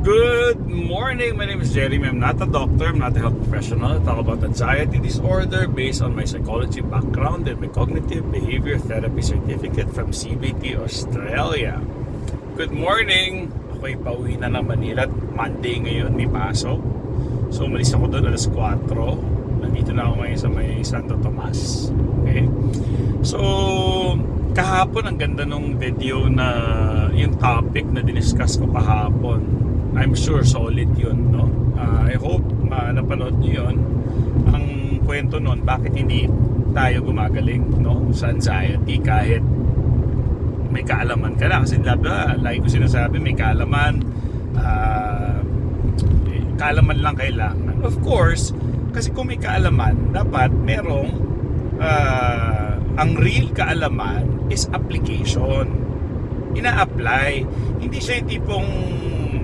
Good morning. My name is Jeremy. I'm not a doctor. I'm not a health professional. I talk about anxiety disorder based on my psychology background and my cognitive behavior therapy certificate from CBT Australia. Good morning. Ako'y pauwi na ng Manila. Monday ngayon, may pasok. So, umalis ako doon alas 4. Nandito na ako ngayon sa may Santo Tomas. Okay? So, kahapon ang ganda nung video na yung topic na diniscuss ko kahapon. I'm sure solid yun, no? Ah, I hope uh, napanood nyo yun. Ang kwento nun, bakit hindi tayo gumagaling, no? Sa anxiety kahit may kaalaman ka na. Kasi diba, lagi ko sinasabi, may kaalaman, ah, eh, kaalaman lang kailangan. Of course, kasi kung may kaalaman, dapat merong ah, ang real kaalaman is application. Ina-apply. Hindi siya yung tipong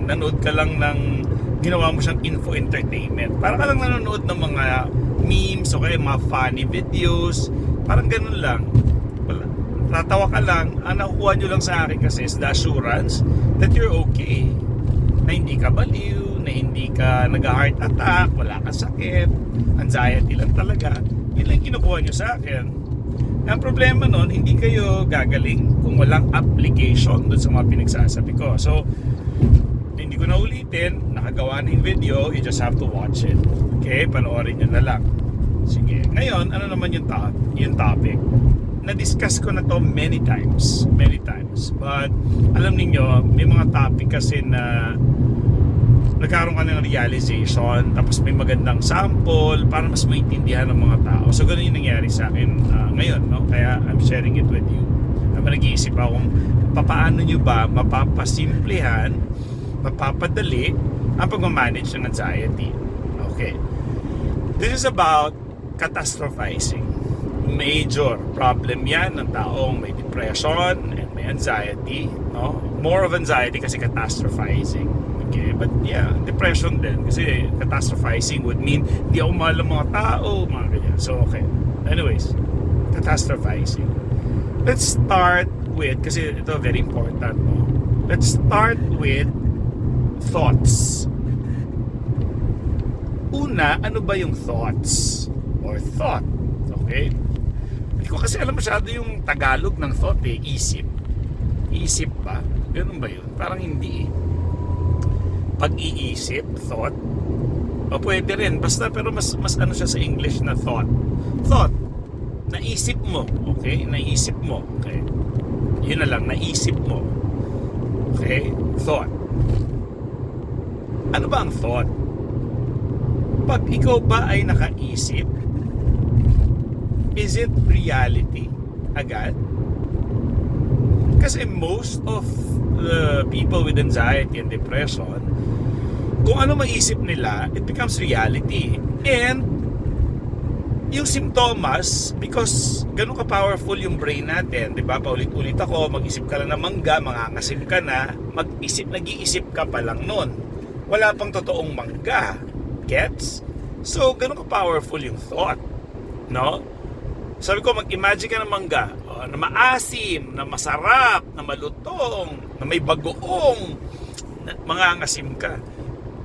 nanood ka lang ng ginawa mo siyang info entertainment. Parang ka lang nanonood ng mga memes o kaya mga funny videos. Parang ganun lang. Wala. Tatawa ka lang. Ang nakukuha nyo lang sa akin kasi is the assurance that you're okay. Na hindi ka baliw, na hindi ka nag-heart attack, wala kang sakit, anxiety lang talaga. Yun lang kinukuha nyo sa akin. Ang problema nun, hindi kayo gagaling kung walang application dun sa mga pinagsasabi ko. So, hindi ko na ulitin, nakagawa na yung video, you just have to watch it. Okay, panoorin nyo na lang. Sige, ngayon, ano naman yung, to- yung topic? Na-discuss ko na to many times, many times. But, alam niyo may mga topic kasi na nagkaroon ka ng realization, tapos may magandang sample para mas maintindihan ng mga tao. So, ganun yung nangyari sa akin ah, ngayon, no? Kaya, I'm sharing it with you. Naman nag-iisip ako kung papaano nyo ba mapapasimplehan mapapadali ang pag-manage ng anxiety. Okay. This is about catastrophizing. Major problem yan ng taong may depression and may anxiety. No? More of anxiety kasi catastrophizing. Okay, but yeah, depression din. Kasi catastrophizing would mean di ako mahal ng mga tao, mga ganyan. So, okay. Anyways, catastrophizing. Let's start with, kasi ito very important, no? Let's start with thoughts. Una, ano ba yung thoughts? Or thought. Okay? Hindi ko kasi alam masyado yung Tagalog ng thought eh. Isip. Isip ba? Ganun ba yun? Parang hindi eh. Pag-iisip, thought. O pwede rin. Basta pero mas, mas ano siya sa English na thought. Thought. Naisip mo. Okay? Naisip mo. Okay? Yun na lang. Naisip mo. Okay? Thought. Ano ba ang thought? Pag ikaw ba ay nakaisip, is it reality agad? Kasi most of the people with anxiety and depression, kung ano maisip nila, it becomes reality. And yung simptomas, because ganun ka-powerful yung brain natin, di ba? Paulit-ulit ako, mag-isip ka lang ng mangga, mangangasim ka na, mag-isip, nag-iisip ka pa lang nun. Wala pang totoong mangga. Gets? So, ganun ka-powerful yung thought. No? Sabi ko, mag-imagine ka ng mangga oh, na maasim, na masarap, na malutong, na may bagoong, na mangangasim ka.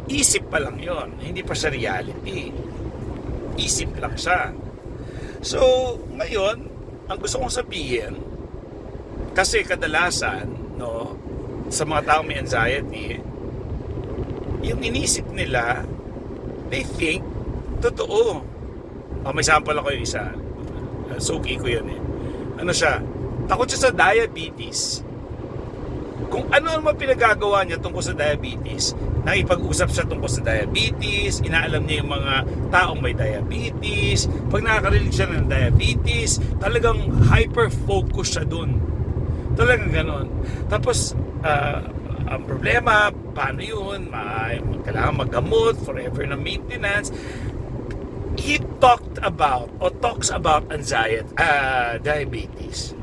Isip pa lang yon hindi pa siya reality isip lang siya. So, ngayon, ang gusto kong sabihin, kasi kadalasan, no, sa mga taong may anxiety, yung inisip nila, they think, totoo. Oh, may sample ako yung isa. Uh, Suki ko yun eh. Ano siya? Takot siya sa diabetes. Kung ano naman pinagagawa niya tungkol sa diabetes, nakipag-usap siya tungkol sa diabetes, inaalam niya yung mga taong may diabetes, pag nakakarinig siya ng diabetes, talagang hyper-focus siya dun. Talagang ganon. Tapos, ah, ang problema, paano yun? Ma kailangan maggamot, forever na maintenance. He talked about, or talks about anxiety, ah, diabetes.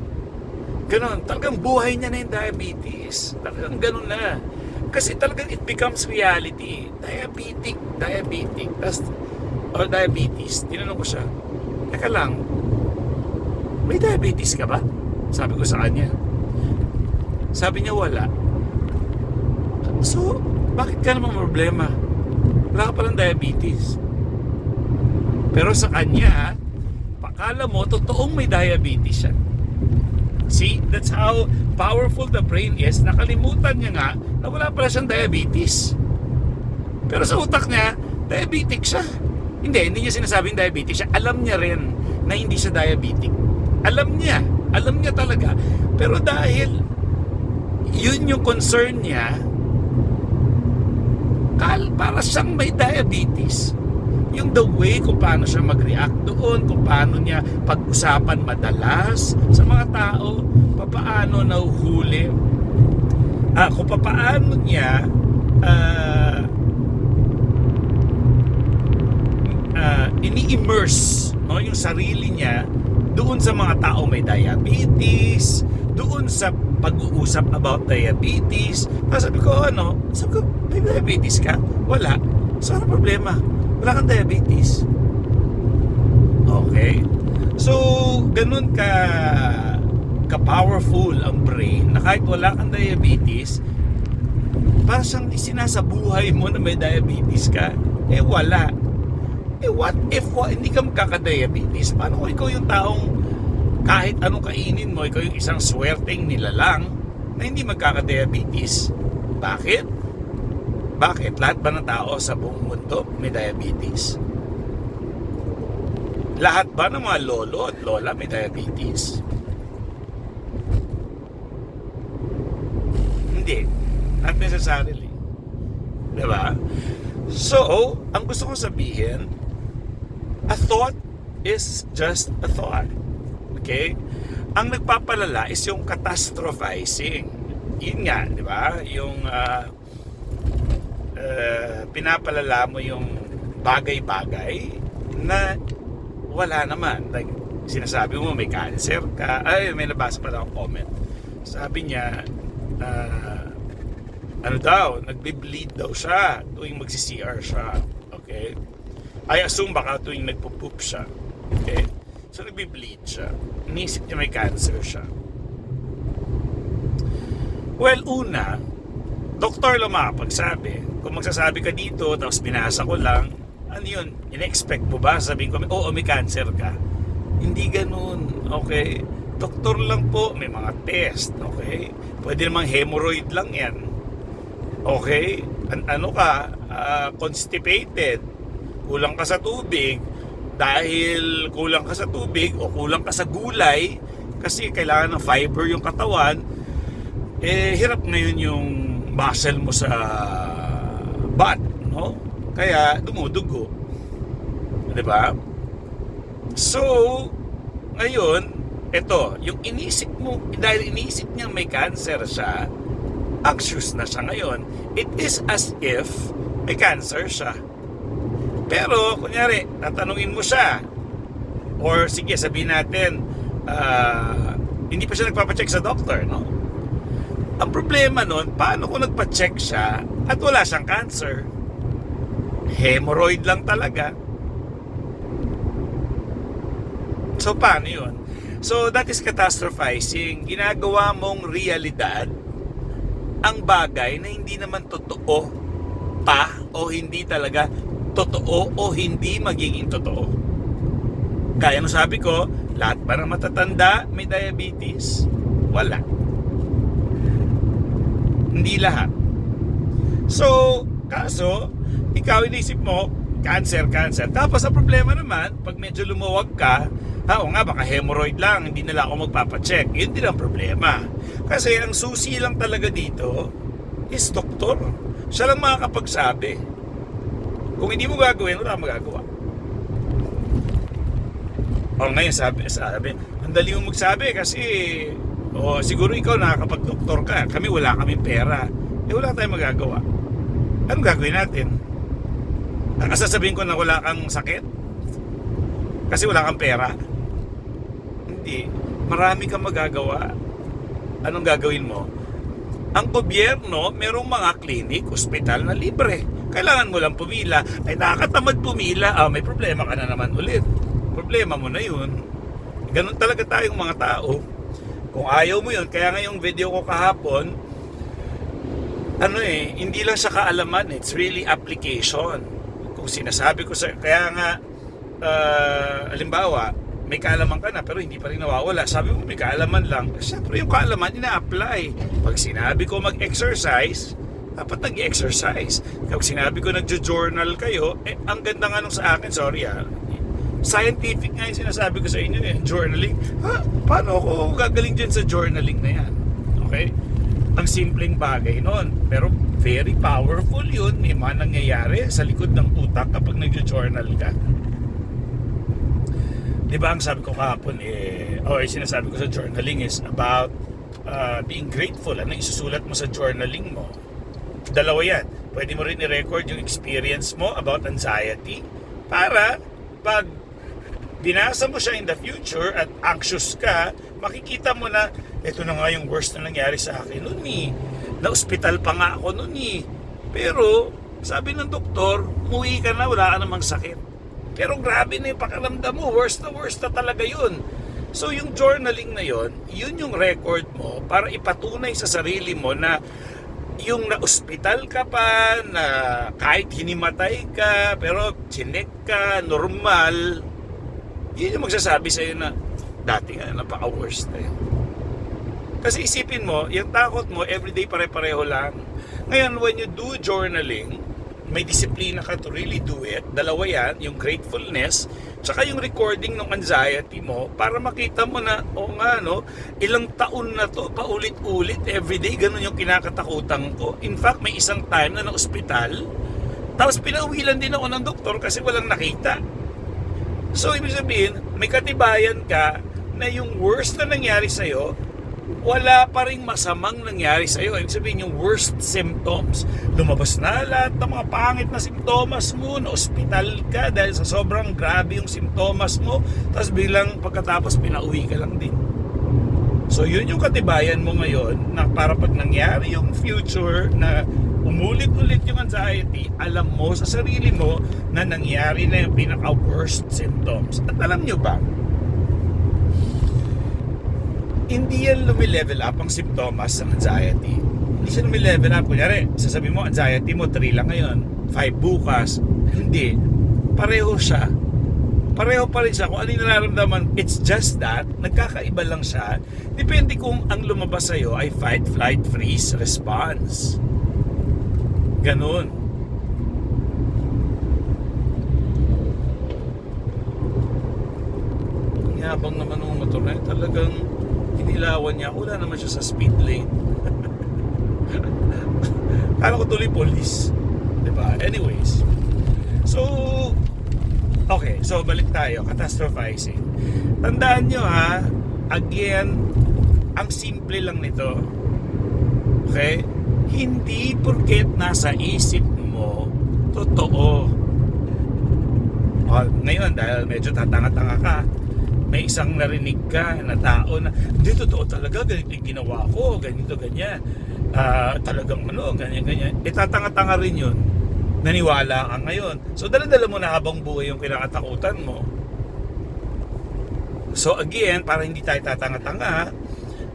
Ganon, talagang buhay niya na yung diabetes. Talagang ganon na. Kasi talagang it becomes reality. Diabetic, diabetic. Tas, or diabetes. Tinanong ko siya, Teka lang, may diabetes ka ba? Sabi ko sa kanya. Sabi niya wala. So, bakit ka naman problema? Wala ka palang diabetes. Pero sa kanya, pakala mo, totoong may diabetes siya. See, that's how powerful the brain is. Nakalimutan niya nga na wala pala siyang diabetes. Pero sa utak niya, diabetic siya. Hindi, hindi niya sinasabing diabetic siya. Alam niya rin na hindi siya diabetic. Alam niya. Alam niya talaga. Pero dahil yun yung concern niya, kal para siyang may diabetes. Yung the way kung paano siya mag-react doon, kung paano niya pag-usapan madalas sa mga tao, papaano nahuhuli, ah, kung papaano niya ah, ah, ini-immerse no, yung sarili niya doon sa mga tao may diabetes, doon sa pag-uusap about diabetes. Tapos sabi ko, ano, sabi ko, may diabetes ka? Wala. So, ano problema? Wala kang diabetes. Okay? So, ganun ka ka-powerful ang brain na kahit wala kang diabetes, parang siyang sinasabuhay mo na may diabetes ka, eh wala. Eh what if wa, hindi ka magkaka-diabetes? Paano kung ikaw yung taong kahit anong kainin mo, ikaw yung isang swerteng nilalang na hindi magkaka-diabetes? Bakit? Bakit? Lahat ba ng tao sa buong mundo may diabetes? Lahat ba ng mga lolo at lola may diabetes? Hindi. Not necessarily. Diba? So, ang gusto kong sabihin, a thought is just a thought. Okay? Ang nagpapalala is yung catastrophizing. Yun nga, di ba? Yung ah, ah, pinapalala mo yung bagay-bagay na wala naman. Like, sinasabi mo may cancer ka. Ay, may nabasa pala akong comment. Sabi niya, ah, ano daw, nagbe-bleed daw siya tuwing magsi-CR siya. Okay? I assume baka tuwing nagpo-poop siya. Okay? So nagbe-bleed siya. Inisip may cancer siya. Well, una, doktor lang makapagsabi. Kung magsasabi ka dito, tapos binasa ko lang, ano yun, in-expect mo ba? Sabihin ko, oo, may cancer ka. Hindi ganun, okay? Doktor lang po, may mga test, okay? Pwede namang hemorrhoid lang yan. Okay? An- ano ka, ah, constipated, kulang ka sa tubig, dahil kulang ka sa tubig o kulang ka sa gulay, kasi kailangan ng fiber yung katawan, eh hirap ngayon yung muscle mo sa butt, no? Kaya dumudugo. 'Di ba? So, ngayon, ito, yung inisip mo, dahil inisip niya may cancer siya, anxious na siya ngayon. It is as if may cancer siya. Pero, kunyari, tatanungin mo siya, or sige, sabihin natin, ah, hindi pa siya nagpapacheck sa doctor, no? Ang problema nun, paano kung nagpa-check siya at wala siyang cancer? Hemorrhoid lang talaga. So, paano yun? So, that is catastrophizing. Ginagawa mong realidad ang bagay na hindi naman totoo pa o hindi talaga totoo o hindi magiging totoo. Kaya nung sabi ko, lahat ng matatanda may diabetes? Wala. Hindi lahat. So, kaso, ikaw inisip mo, cancer, cancer. Tapos ang problema naman, pag medyo lumuwag ka, ha, o nga, baka hemorrhoid lang, hindi nila ako magpapacheck. Yun din ang problema. Kasi ang susi lang talaga dito is doktor. Siya lang makakapagsabi. Kung hindi mo gagawin, wala magagawa. O ngayon sabi, sabi, ang dali mo magsabi kasi o siguro ikaw nakakapag-doktor ka. Kami wala kaming pera. Eh wala tayong magagawa. Anong gagawin natin? Ang sasabihin ko na wala kang sakit? Kasi wala kang pera? Hindi. Marami kang magagawa. Anong gagawin mo? Ang gobyerno, merong mga klinik, ospital na libre. Kailangan mo lang pumila. Ay nakakatamad pumila. Ah, may problema ka na naman ulit. Problema mo na yun. Ganun talaga tayong mga tao. Kung ayaw mo yun, kaya ngayong video ko kahapon, ano eh, hindi lang siya kaalaman, it's really application. Kung sinasabi ko sa, kaya nga, uh, alimbawa, may kaalaman ka na pero hindi pa rin nawawala. Sabi mo may kaalaman lang. Siyempre yung kaalaman ina-apply. Pag sinabi ko mag-exercise, dapat nag-exercise. Kapag sinabi ko nagjo-journal kayo, eh, ang ganda nga nung sa akin, sorry ah, scientific nga yung sinasabi ko sa inyo eh, journaling. Ha? Paano ako gagaling dyan sa journaling na yan? Okay? Ang simpleng bagay nun. Pero very powerful yun. May mga nangyayari sa likod ng utak kapag nagjo-journal ka. Di ba ang sabi ko kahapon eh, o yung sinasabi ko sa journaling is about uh, being grateful. Ano isusulat mo sa journaling mo? Dalawa yan. Pwede mo rin i-record yung experience mo about anxiety para pag binasa mo siya in the future at anxious ka, makikita mo na ito na nga yung worst na nangyari sa akin noon eh. Na-hospital pa nga ako noon eh. Pero sabi ng doktor, muwi ka na, wala ka namang sakit. Pero grabe na yung pakiramdam mo, worst na worst na talaga yun. So yung journaling na yun, yun yung record mo para ipatunay sa sarili mo na yung na-hospital ka pa, na kahit hinimatay ka, pero chinek ka, normal, yun yung magsasabi sa'yo na dati nga, napaka-worst na yun. Kasi isipin mo, yung takot mo, everyday pare-pareho lang. Ngayon, when you do journaling, may disiplina ka to really do it. Dalawa yan, yung gratefulness, tsaka yung recording ng anxiety mo para makita mo na, o oh nga no, ilang taon na to, paulit-ulit, everyday, ganun yung kinakatakutan ko. In fact, may isang time na na-hospital, tapos pinauwi lang din ako ng doktor kasi walang nakita. So, ibig sabihin, may katibayan ka na yung worst na nangyari sa'yo, wala pa rin masamang nangyari sa iyo. Ibig sabihin yung worst symptoms. Lumabas na lahat ng mga pangit na simptomas mo, na ospital ka dahil sa sobrang grabe yung simptomas mo, tapos bilang pagkatapos pinauwi ka lang din. So yun yung katibayan mo ngayon na para pag nangyari yung future na umulit-ulit yung anxiety, alam mo sa sarili mo na nangyari na yung pinaka-worst symptoms. At alam nyo ba, hindi yan lumilevel up ang simptomas ng anxiety. Hindi siya lumilevel up. Kunyari, sasabi mo, anxiety mo, 3 lang ngayon, 5 bukas. Hindi. Pareho siya. Pareho pa rin siya. Kung ano yung nararamdaman, it's just that, nagkakaiba lang siya. Depende kung ang lumabas sa'yo ay fight, flight, freeze, response. Ganun. Ang yabang naman ng motor na yun. Talagang inilawan niya. Wala naman siya sa speed lane. Kala ko tuloy police. Diba? Anyways. So, okay. So, balik tayo. Catastrophizing. Tandaan nyo ha, again, ang simple lang nito. Okay? Hindi porket nasa isip mo, totoo. O, ngayon, dahil medyo tatanga-tanga ka, may isang narinig ka na tao na hindi totoo talaga ganito yung ginawa ko ganito ganyan. Ah, talagang ano ganyan ganyan. Eh tatanga-tanga rin yun. Naniwala ka ngayon. So dala-dala mo na habang buhay yung kinakatakutan mo. So again para hindi tayo tatanga-tanga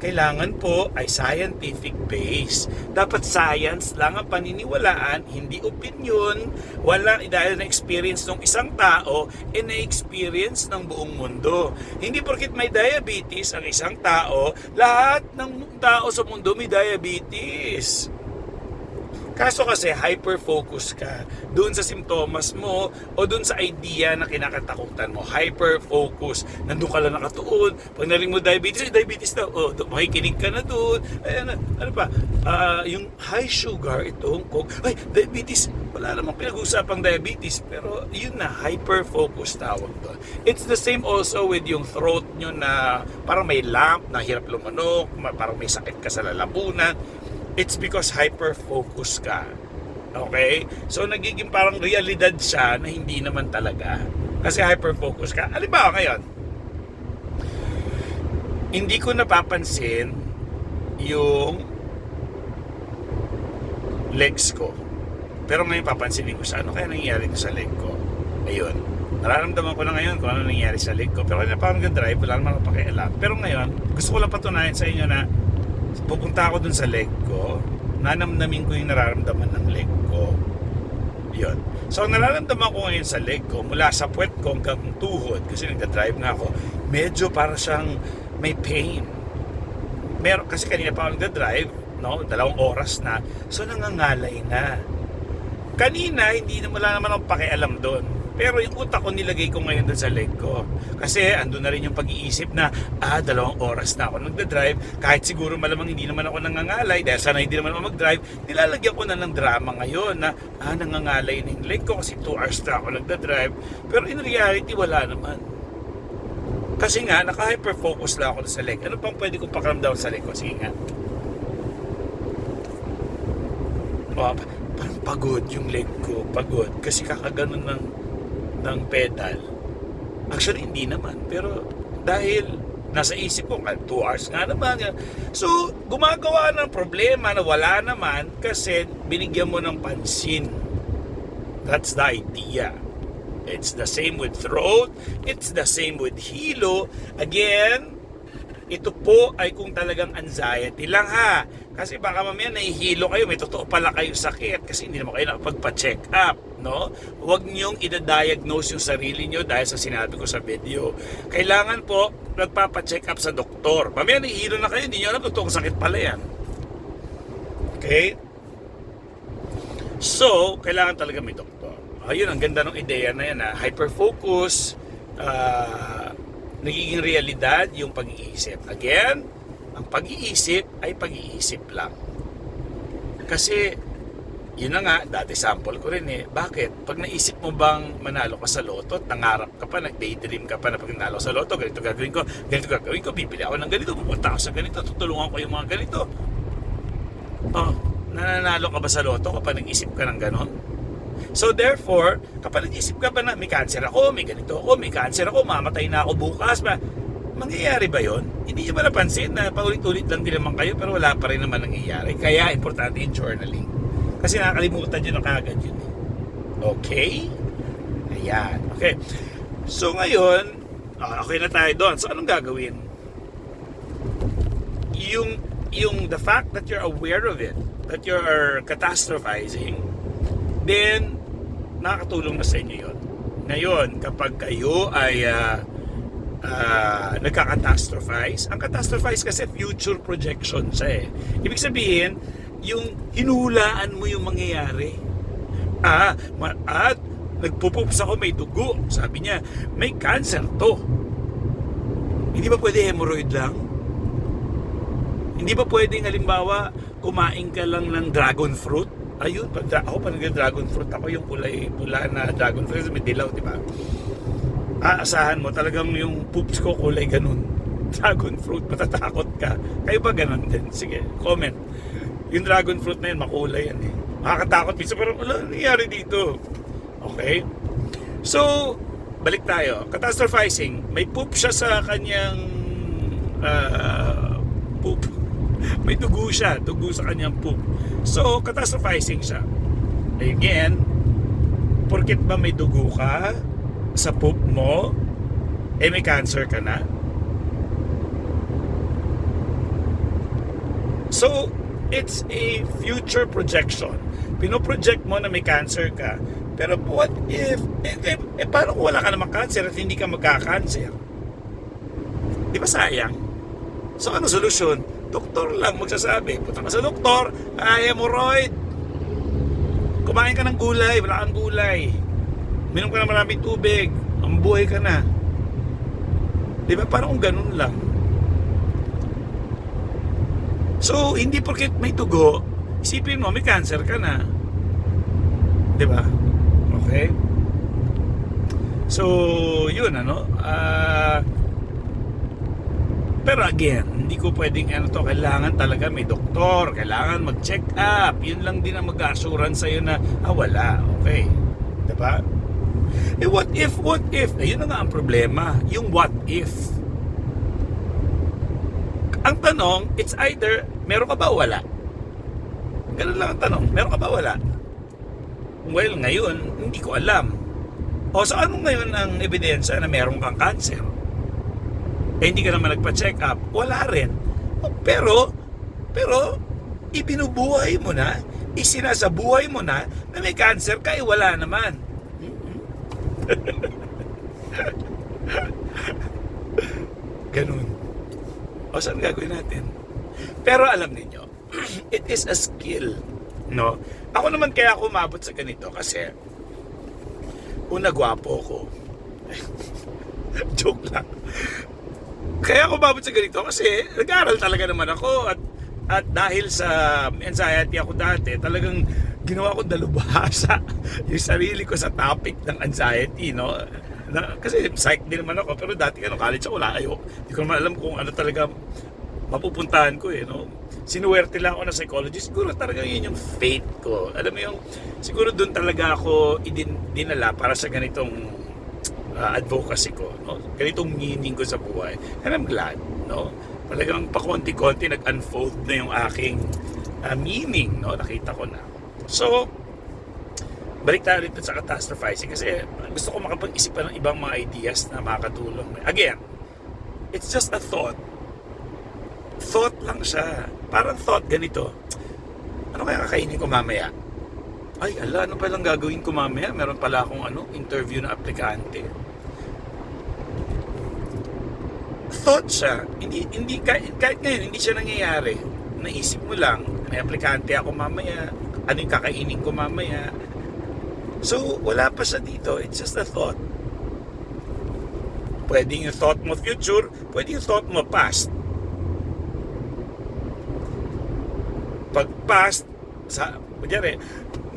kailangan po ay scientific base. Dapat science lang ang paniniwalaan, hindi opinion. Wala dahil na experience ng isang tao, e na-experience ng buong mundo. Hindi porkit may diabetes ang isang tao, lahat ng tao sa mundo may diabetes. Kaso kasi hyper-focus ka doon sa simptomas mo o doon sa idea na kinakatakutan mo. Hyper-focus. Nandun ka lang nakatuon. Pag naring mo diabetes, ay diabetes daw. O, do- makikinig ka na doon. Ay, ano, pa? Ah, yung high sugar, itong coke. Ay, diabetes. Wala namang pinag-usapang diabetes. Pero yun na, hyper-focus tawag doon. It's the same also with yung throat nyo na parang may lump, na hirap lumanok, ma- parang may sakit ka sa lalamunan it's because hyper-focus ka. Okay? So, nagiging parang realidad siya na hindi naman talaga. Kasi hyper-focus ka. Halimbawa ngayon, hindi ko napapansin yung legs ko. Pero ngayon papansinin ko sa ano kaya nangyayari sa leg ko. Ayun. Nararamdaman ko na ngayon kung ano nangyayari sa leg ko. Pero kaya parang drive wala naman ako pakialam. Pero ngayon, gusto ko lang patunayan sa inyo na pupunta ako dun sa leg ko, nanamnamin ko yung nararamdaman ng leg ko. Yun. So, nararamdaman ko ngayon sa leg ko, mula sa puwet ko hanggang tuhod, kasi nagda-drive nga ako, medyo para siyang may pain. Meron, kasi kanina pa ako nagda-drive, no? dalawang oras na, so nangangalay na. Kanina, hindi na wala naman akong pakialam doon. Pero yung utak ko nilagay ko ngayon doon sa leg ko. Kasi andun na rin yung pag-iisip na, ah, dalawang oras na ako nagda-drive. Kahit siguro malamang hindi naman ako nangangalay, dahil sana hindi naman ako mag-drive, nilalagyan ko na ng drama ngayon na, ah, nangangalay na yung leg ko kasi 2 hours na ako nagda-drive. Pero in reality, wala naman. Kasi nga, naka-hyper-focus lang ako sa leg. Ano pang pwede kong pakiramdaman sa leg ko? Sige nga. Oh, pa- parang pagod yung leg ko, pagod. Kasi kakaganon ng, ng pedal. Actually, hindi naman. Pero dahil nasa isip ko, 2 hours nga naman. So, gumagawa ng problema na wala naman kasi binigyan mo ng pansin. That's the idea. It's the same with throat. It's the same with hilo. Again, ito po ay kung talagang anxiety lang ha. Kasi baka mamaya nahihilo kayo, may totoo pala kayong sakit kasi hindi naman kayo nakapagpa-check up, no? Huwag niyong idadiagnose yung sarili niyo dahil sa sinabi ko sa video. Kailangan po nagpapa-check up sa doktor. Mamaya nahihilo na kayo, hindi niyo alam totoong sakit pala yan. Okay? So, kailangan talaga may doktor. Ayun, ang ganda ng ideya na yan ha. Hyper-focus, ah, nagiging realidad yung pag-iisip. Again, ang pag-iisip ay pag-iisip lang. Kasi, yun na nga, dati sample ko rin eh. Bakit? Pag naisip mo bang manalo ka sa loto, nangarap ka pa, nag-daydream ka pa na pag nanalo sa loto, ganito gagawin ko, ganito gagawin ko, bibili ako ng ganito, pupunta ako sa ganito, tutulungan ko yung mga ganito. Oh, nananalo ka ba sa loto kapag nag-isip ka ng ganon? So therefore, kapag nag-isip ka ba na may cancer ako, may ganito ako, may cancer ako, mamatay na ako bukas, ba, mangyayari ba yon? Hindi nyo ba napansin na paulit-ulit lang din naman kayo pero wala pa rin naman nangyayari. Kaya importante yung journaling. Kasi nakakalimutan nyo na kagad yun. eh. Okay? Ayan. Okay. So ngayon, ah, okay na tayo doon. So anong gagawin? Yung, yung the fact that you're aware of it, that you're catastrophizing, then nakakatulong na sa inyo yun. Ngayon, kapag kayo ay uh, uh, nagka-catastrophize, ang catastrophize kasi future projection siya eh. Ibig sabihin, yung hinulaan mo yung mangyayari. Ah, at nagpupups ako may dugo. Sabi niya, may cancer to. Hindi ba pwede hemorrhoid lang? Hindi ba pwedeng halimbawa kumain ka lang ng dragon fruit? Ayun, pag dra- ako pag nag-dragon fruit ako yung kulay pula na dragon fruit may dilaw, di ba? Aasahan mo talagang yung poops ko kulay ganun. Dragon fruit, matatakot ka. Kayo ba ganun din? Sige, comment. Yung dragon fruit na yun, makulay yan eh. Makakatakot minsan, pero wala nangyayari dito. Okay? So, balik tayo. Catastrophizing. May poop siya sa kanyang ah, poop. May dugo siya. Dugo sa kanyang poop. So, catastrophizing siya. Again, porkit ba may dugo ka sa poop mo, eh may cancer ka na? So, it's a future projection. Pinoproject mo na may cancer ka. Pero what if, eh, eh, eh paano kung wala ka namang cancer at hindi ka magka-cancer? Di ba sayang? So ano solusyon? Doktor lang magsasabi. Punta ka sa doktor, hemorrhoid. Kumain ka ng gulay, wala kang gulay. Minom ka ng maraming tubig, ang buhay ka na. Di ba? Parang ganun lang. So, hindi porket may tugo, isipin mo, may cancer ka na. Di ba? Okay? So, yun ano. Ah... pero again, hindi ko pwedeng ano to, kailangan talaga may doktor, kailangan mag-check up. Yun lang din ang mag-assurance sa'yo na, ah wala, okay. Diba? Eh what if, what if? Ayun na nga ang problema, yung what if. Ang tanong, it's either, meron ka ba o wala? Ganun lang ang tanong, meron ka ba o wala? Well, ngayon, hindi ko alam. O sa ano ngayon ang ebidensya na meron kang cancer? Eh, hindi ka naman nagpa-check up. Wala rin. Pero, pero, ibinubuhay mo na, isinasabuhay mo na na may cancer ka, eh wala naman. Ganun. O saan gagawin natin? Pero alam ninyo, it is a skill. No? Ako naman kaya ako umabot sa ganito kasi una gwapo ko. Joke lang. Kaya ako umabot sa ganito kasi nag-aaral talaga naman ako at at dahil sa anxiety ako dati, talagang ginawa ko dalubhasa yung sarili ko sa topic ng anxiety, no? Na, kasi psych din naman ako, pero dati ano, college ako, wala ayo. Hindi ko naman alam kung ano talaga mapupuntahan ko eh, no? Sinuwerte lang ako na psychologist. Siguro talaga yun yung fate ko. Alam mo yung, siguro doon talaga ako idin, dinala para sa ganitong uh, advocacy ko, no? Ganitong meaning ko sa buhay. And I'm glad, no? Talagang pakonti-konti nag-unfold na yung aking uh, meaning, no? Nakita ko na. So, balik tayo dito sa catastrophizing kasi gusto ko makapag-isip pa ng ibang mga ideas na makakatulong. Again, it's just a thought. Thought lang siya. Parang thought ganito. Ano kaya kakainin ko mamaya? Ay, ala, ano palang gagawin ko mamaya? Meron pala akong ano, interview na aplikante. Thought siya. Hindi, hindi, kahit, kahit ngayon, hindi siya nangyayari. Naisip mo lang, may aplikante ako mamaya, ano yung kakainin ko mamaya. So, wala pa siya dito. It's just a thought. Pwede yung thought mo future, pwede yung thought mo past. Pag past, sa, kunyari,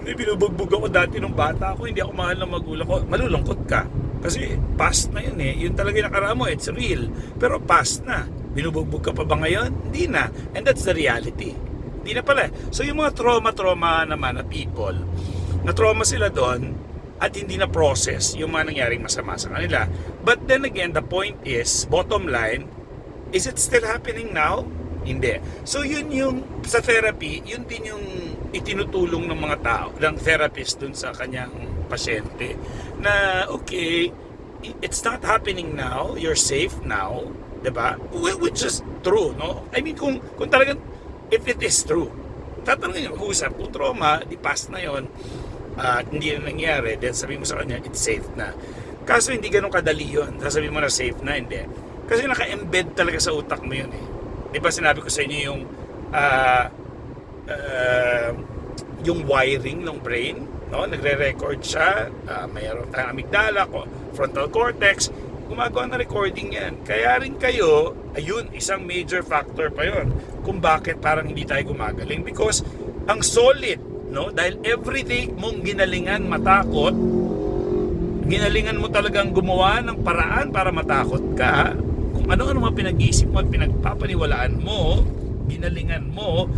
hindi binubugbog ako dati nung bata ako, hindi ako mahal ng magulang ko, malulungkot ka. Kasi past na yun eh. Yun talaga yung nakaraan mo, it's real. Pero past na. Binubugbog ka pa ba ngayon? Hindi na. And that's the reality. Hindi na pala. So yung mga trauma-trauma naman na people, na trauma sila doon at hindi na process yung mga nangyaring masama sa kanila. But then again, the point is, bottom line, is it still happening now? Hindi. So yun yung sa therapy, yun din yung itinutulong ng mga tao, ng therapist dun sa kanyang pasyente na okay, it's not happening now, you're safe now, 'di ba? Wh- Which is true, no? I mean kung kung talagang if it is true, tatanungin yung usap kung trauma, di past na yon at hindi na nangyari, then sabi mo sa kanya, it's safe na. Kaso hindi ganun kadali yun. Sasabihin mo na safe na, hindi. Kasi naka-embed talaga sa utak mo yun eh. Di ba sinabi ko sa inyo yung ah ah, yung wiring ng brain, no? Nagre-record siya, ah, mayroon tayong amygdala, frontal cortex, gumagawa ng recording yan. Kaya rin kayo, ayun, isang major factor pa yon kung bakit parang hindi tayo gumagaling. Because ang solid, no? Dahil everyday mong ginalingan matakot, ginalingan mo talagang gumawa ng paraan para matakot ka. Kung ano-ano mga pinag-iisip mo at pinagpapaniwalaan mo, ginalingan mo,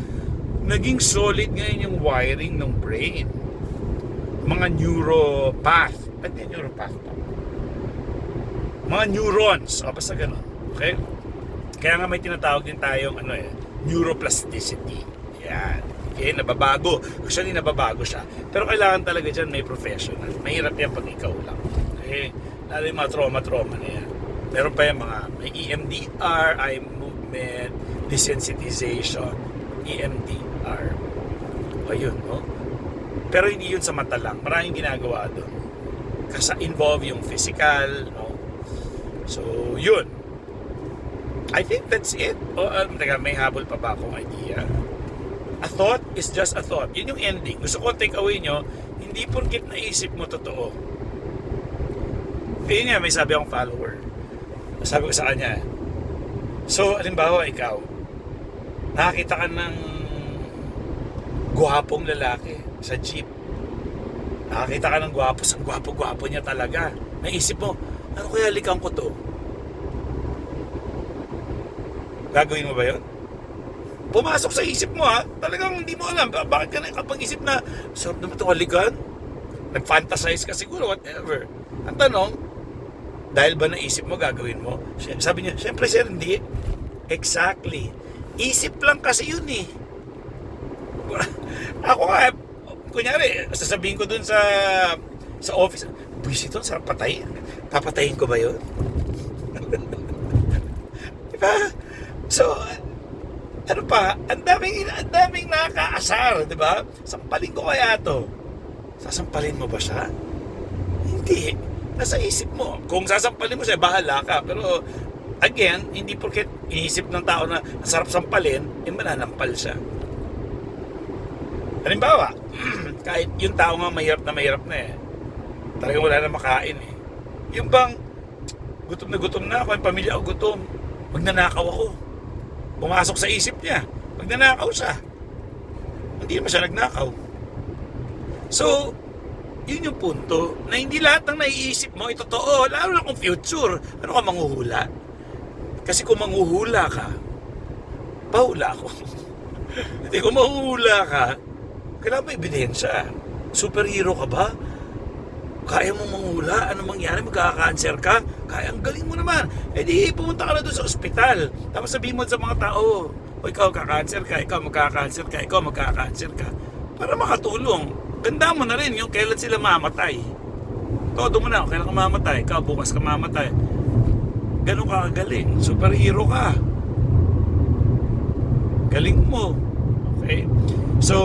naging solid ngayon yung wiring ng brain. Mga neuropath. Ba't yung neuropath pa? Mga neurons. O, basta ganun. Okay? Kaya nga may tinatawag din tayong ano eh, neuroplasticity. Yan. Okay, nababago. Actually, nababago siya. Pero kailangan talaga dyan may professional. Mahirap yan pag ikaw lang. Okay? Lalo yung mga trauma-trauma na yan. Meron pa yung mga may EMDR, eye movement, desensitization, E EMDR. O no? Pero hindi yun sa mata lang. Maraming ginagawa doon. Kasi involve yung physical, no? So, yun. I think that's it. O, um, teka, may habol pa ba akong idea? A thought is just a thought. Yun yung ending. Gusto ko take away nyo, hindi porkit naisip mo totoo. Kaya nga, may sabi akong follower. Sabi ko sa kanya, so, alimbawa, ikaw, nakakita ka ng gwapong lalaki sa jeep. Nakakita ka ng gwapo, ang gwapo-gwapo niya talaga. Naisip mo, ano kaya likan ko to? Gagawin mo ba yun? Pumasok sa isip mo ha, talagang hindi mo alam. Ba- Bakit ka nakapag-isip na, sarap naman itong halikan? Nag-fantasize ka siguro, whatever. Ang tanong, dahil ba naisip mo, gagawin mo? Sabi niya, syempre sir, hindi. Exactly. Isip lang kasi yun eh. Ako nga, kunyari, sasabihin ko dun sa sa office, buwis ito, sarap patayin. Papatayin ko ba yun? diba? So, ano pa, ang daming, ang daming nakakaasar, di ba? Sampalin ko kaya to. Sasampalin mo ba siya? Hindi. Nasa isip mo. Kung sasampalin mo siya, bahala ka. Pero, again, hindi porket iniisip ng tao na sarap sampalin, eh mananampal siya. Halimbawa, kahit yung tao nga mahirap na mahirap na eh. Talagang wala na makain eh. Yung bang, gutom na gutom na ako, yung pamilya ko gutom. Magnanakaw ako. Pumasok sa isip niya. Magnanakaw siya. Hindi naman siya nagnakaw. So, yun yung punto na hindi lahat ng naiisip mo ay totoo, lalo na kung future. Ano ka manghuhula? Kasi kung manghuhula ka, pahula ako. Hindi kung manghuhula ka, kailangan mo ebidensya. Superhero ka ba? Kaya mo manghula? Ano mangyari? Magkaka-cancer ka? Kaya ang galing mo naman. Eh di, pumunta ka na doon sa ospital. Tapos sabihin mo sa mga tao, o ikaw kaka-cancer ka, ikaw magkaka-cancer ka, ikaw magkaka-cancer ka. Para makatulong. Ganda mo na rin yung kailan sila mamatay. Todo mo na, kailan ka mamatay, ikaw bukas ka mamatay. Ganun ka kagaling. Superhero ka. Galing mo. Okay? So,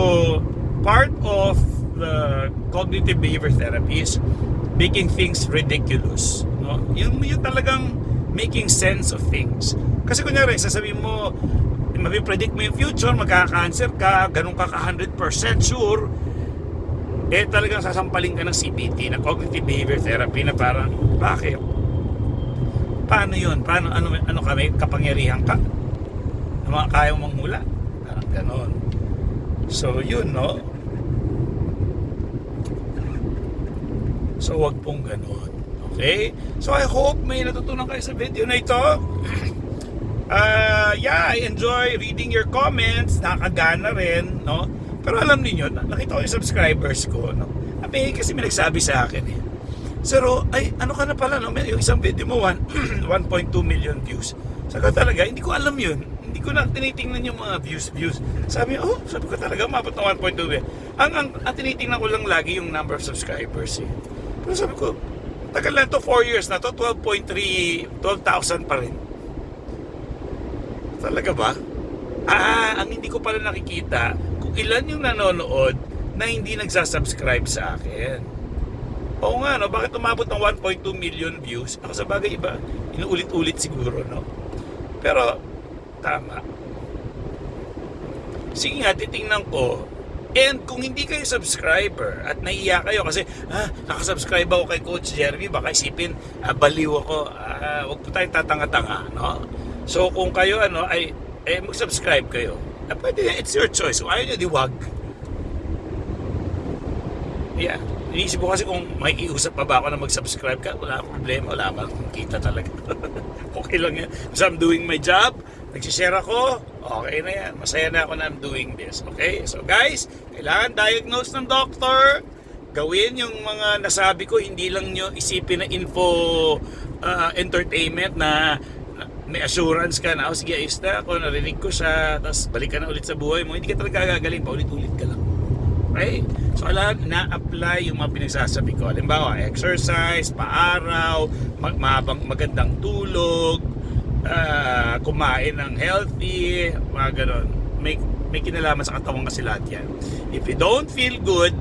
part of the cognitive behavior therapy is making things ridiculous. No? Yung, yung talagang making sense of things. Kasi kunyari, sasabihin mo, mapipredict mo yung future, magkaka-cancer ka, ganun ka ka 100% sure, eh talagang sasampaling ka ng CBT, na cognitive behavior therapy na parang, bakit? Paano yun? Paano, ano, ano kami, kapangyarihan ka? Mga kaya mong mula? Parang ganon. So, yun, no? So, wag pong ganon. Okay? So, I hope may natutunan kayo sa video na ito. Uh, yeah, I enjoy reading your comments. Nakakagana rin, no? Pero alam niyo nakita ko yung subscribers ko, no? Abi, kasi may nagsabi sa akin eh. Pero, ay, ano ka na pala, no? Yung isang video mo, one- 1.2 million views. Saka talaga, hindi ko alam yun. Hindi ko na tinitingnan yung mga views, views. Sabi, oh, sabi ko talaga, mabot ng 1.2 million. Ang, ang, ang tinitingnan ko lang lagi yung number of subscribers eh. Pero sabi ko, tagal na to, 4 years na to, 12.3, 12,000 pa rin. Talaga ba? Ah, ang hindi ko pala nakikita kung ilan yung nanonood na hindi nagsasubscribe sa akin. Oo nga, no? Bakit umabot ng 1.2 million views? Ako sa bagay iba, inuulit-ulit siguro, no? Pero, tama. Sige nga, titingnan ko. And kung hindi kayo subscriber at naiya kayo kasi, ah, nakasubscribe ako kay Coach Jeremy, baka isipin, ah, baliw ako, ah, huwag po tayong tatanga-tanga, no? So, kung kayo, ano, ay, eh, mag-subscribe kayo. Ah, pwede, it's your choice. Kung ayaw nyo, di wag. Yeah. Iniisip ko kasi kung makikiusap pa ba ako na mag-subscribe ka, wala akong problema, wala akong kita talaga. okay lang yan. Basta I'm doing my job, nagsishare ako, okay na yan. Masaya na ako na I'm doing this. Okay? So guys, kailangan diagnose ng doctor, gawin yung mga nasabi ko, hindi lang nyo isipin na info uh, entertainment na may assurance ka na, oh sige, ayos na ako, narinig ko siya, tapos balik ka na ulit sa buhay mo. Hindi ka talaga gagaling, paulit-ulit ka lang. Okay? So, kailangan na-apply yung mga pinagsasabi ko. Halimbawa, exercise, paaraw, mag magandang tulog, ah, kumain ng healthy, mga ganon. May, may kinalaman sa katawan kasi lahat yan. If you don't feel good,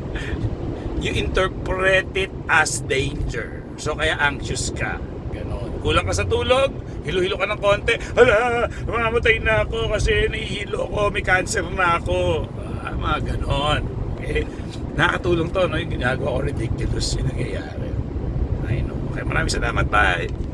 you interpret it as danger. So, kaya anxious ka. Ganon. Kulang ka sa tulog, hilo-hilo ka ng konti, hala, mamamatay na ako kasi nahihilo ako, may cancer na ako. Ah, mga ganon. Okay? Nakatulong to, no? Yung ginagawa ko ridiculous yung nangyayari. I know. Okay, maraming salamat. Bye.